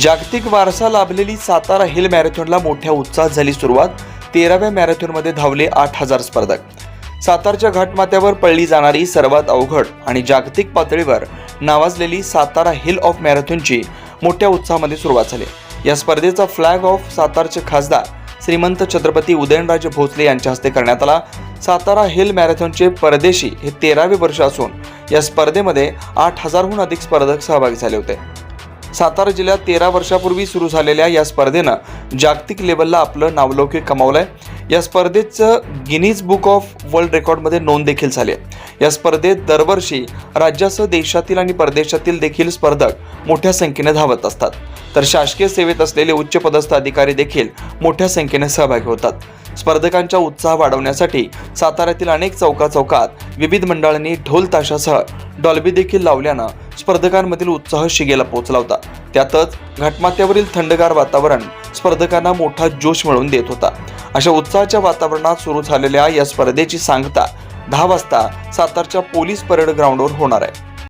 जागतिक वारसा लाभलेली सातारा हिल मॅरेथॉनला मोठ्या उत्साहात झाली सुरुवात. तेराव्या मॅरेथॉनमध्ये धावले आठ हजार स्पर्धक. सातारच्या घाटमाथ्यावर पळली जाणारी सर्वात अवघड आणि जागतिक पातळीवर नावाजलेली सातारा हिल ऑफ मॅरेथॉनची मोठ्या उत्साहामध्ये सुरुवात झाली. या स्पर्धेचा फ्लॅग ऑफ सातारचे खासदार श्रीमंत छत्रपती उदयनराजे भोसले यांच्या हस्ते करण्यात आला. सातारा हिल मॅरेथॉनचे परदेशी हे तेरावे वर्ष असून या स्पर्धेमध्ये आठ हजारहून अधिक स्पर्धक सहभागी झाले होते. सातारा जिल्ह्यात तेरा वर्षापूर्वी सुरू झालेल्या या स्पर्धेनं जागतिक लेवलला आपलं नावलौकिक आहे या स्पर्धेचं गिनीज बुक ऑफ वर्ल्ड रेकॉर्डमध्ये नोंद देखील झाली आहे. या स्पर्धेत दरवर्षी राज्यासह देशातील आणि परदेशातील देखील स्पर्धक मोठ्या संख्येने धावत असतात. तर शासकीय सेवेत असलेले उच्चपदस्थ अधिकारी देखील मोठ्या संख्येने सहभागी होतात. स्पर्धकांचा उत्साह वाढवण्यासाठी साताऱ्यातील अनेक चौका चौकात विविध मंडळांनी ढोल ताशासह डॉल्बी देखील लावल्यानं स्पर्धकांमधील उत्साह शिगेला पोहोचला होता. त्यातच घाटमाथ्यावरील थंडगार वातावरण स्पर्धकांना मोठा जोश मिळवून देत होता. अशा उत्साहाच्या वातावरणात सुरू झालेल्या या स्पर्धेची सांगता दहा वाजता सातारच्या पोलीस परेड ग्राउंडवर होणार आहे.